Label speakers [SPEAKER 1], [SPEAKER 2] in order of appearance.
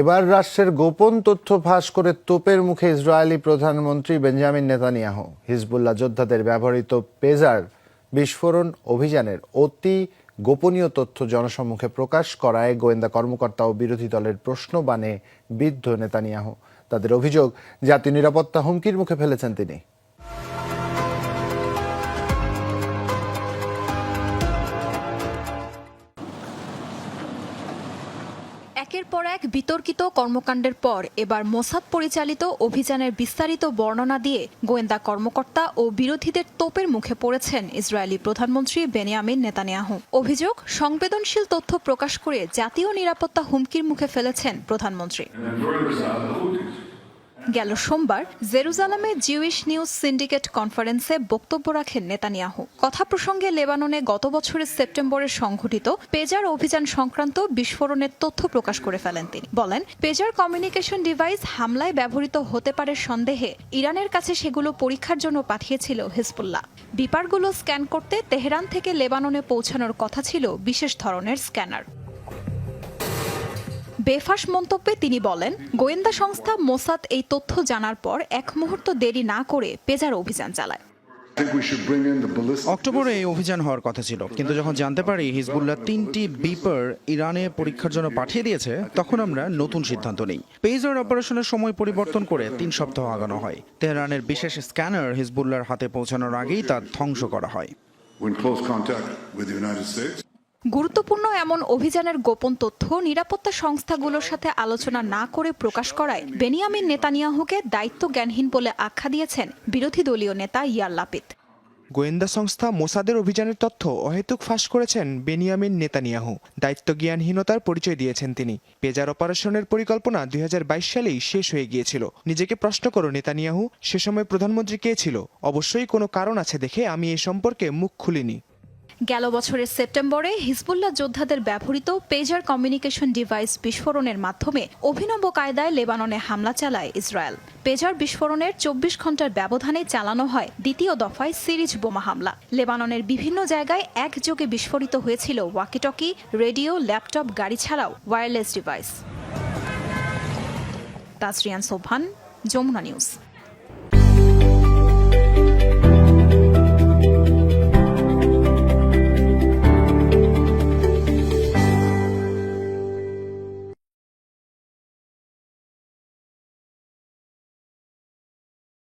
[SPEAKER 1] এবার রাষ্ট্রের গোপন তথ্য ফাঁস করে তোপের মুখে ইসরায়েলি প্রধানমন্ত্রী বেঞ্জামিন নেতানিয়াহু হিজবুল্লাহ যোদ্ধাদের ব্যবহৃত পেজার বিস্ফোরণ অভিযানের অতি গোপনীয় তথ্য জনসম্মুখে প্রকাশ করায় গোয়েন্দা কর্মকর্তা ও বিরোধী দলের প্রশ্ন বানে বিদ্ধ নেতানিয়াহু তাদের অভিযোগ জাতীয় নিরাপত্তা হুমকির মুখে ফেলেছেন তিনি
[SPEAKER 2] একের পর এক বিতর্কিত কর্মকাণ্ডের পর এবার মোসাদ পরিচালিত অভিযানের বিস্তারিত বর্ণনা দিয়ে গোয়েন্দা কর্মকর্তা ও বিরোধীদের তোপের মুখে পড়েছেন ইসরায়েলি প্রধানমন্ত্রী বেনিয়ামিন নেতানিয়াহু অভিযোগ সংবেদনশীল তথ্য প্রকাশ করে জাতীয় নিরাপত্তা হুমকির মুখে ফেলেছেন প্রধানমন্ত্রী
[SPEAKER 3] গেল সোমবার জেরুজালামে জিউইশ নিউজ সিন্ডিকেট কনফারেন্সে বক্তব্য রাখেন নেতানিয়াহু কথা প্রসঙ্গে লেবাননে গত বছরের সেপ্টেম্বরে সংঘটিত পেজার অভিযান সংক্রান্ত বিস্ফোরণের তথ্য প্রকাশ করে ফেলেন তিনি বলেন পেজার কমিউনিকেশন ডিভাইস হামলায় ব্যবহৃত হতে পারে সন্দেহে ইরানের কাছে সেগুলো পরীক্ষার জন্য পাঠিয়েছিল হিজবুল্লাহ বিপারগুলো স্ক্যান করতে তেহরান থেকে লেবাননে পৌঁছানোর কথা ছিল বিশেষ ধরনের স্ক্যানার বেফাস মন্তব্যে তিনি বলেন গোয়েন্দা সংস্থা মোসাদ এই তথ্য জানার পর এক মুহূর্ত দেরি না করে পেজার অভিযান চালায়
[SPEAKER 4] অক্টোবরে এই অভিযান হওয়ার কথা ছিল কিন্তু যখন জানতে পারি হিজবুল্লাহ তিনটি বিপার ইরানে পরীক্ষার জন্য পাঠিয়ে দিয়েছে তখন আমরা নতুন সিদ্ধান্ত নিই পেজার অপারেশনের সময় পরিবর্তন করে তিন সপ্তাহ আগানো হয় তেহরানের বিশেষ স্ক্যানার হিজবুল্লাহর হাতে পৌঁছানোর আগেই তা ধ্বংস করা হয়
[SPEAKER 5] গুরুত্বপূর্ণ এমন অভিযানের গোপন তথ্য নিরাপত্তা সংস্থাগুলোর সাথে আলোচনা না করে প্রকাশ করায় বেনিয়ামিন নেতানিয়াহুকে দায়িত্ব জ্ঞানহীন বলে আখ্যা দিয়েছেন বিরোধী দলীয় নেতা ইয়ার লাপিত
[SPEAKER 6] গোয়েন্দা সংস্থা মোসাদের অভিযানের তথ্য অহেতুক ফাঁস করেছেন বেনিয়ামিন নেতানিয়াহু দায়িত্ব জ্ঞানহীনতার পরিচয় দিয়েছেন তিনি পেজার অপারেশনের পরিকল্পনা দুই সালেই শেষ হয়ে গিয়েছিল নিজেকে প্রশ্ন করো নেতানিয়াহু সে সময় প্রধানমন্ত্রী কে ছিল অবশ্যই কোনো কারণ আছে দেখে আমি এ সম্পর্কে মুখ খুলিনি
[SPEAKER 7] গেল বছরের সেপ্টেম্বরে হিজবুল্লাহ যোদ্ধাদের ব্যবহৃত পেজার কমিউনিকেশন ডিভাইস বিস্ফোরণের মাধ্যমে অভিনব কায়দায় লেবাননে হামলা চালায় ইসরায়েল পেজার বিস্ফোরণের চব্বিশ ঘন্টার ব্যবধানে চালানো হয় দ্বিতীয় দফায় সিরিজ বোমা হামলা লেবাননের বিভিন্ন জায়গায় একযোগে বিস্ফোরিত হয়েছিল ওয়াকিটকি রেডিও ল্যাপটপ গাড়ি ছাড়াও ওয়্যারলেস ডিভাইস
[SPEAKER 8] তাসরিয়ান সোভান যমুনা নিউজ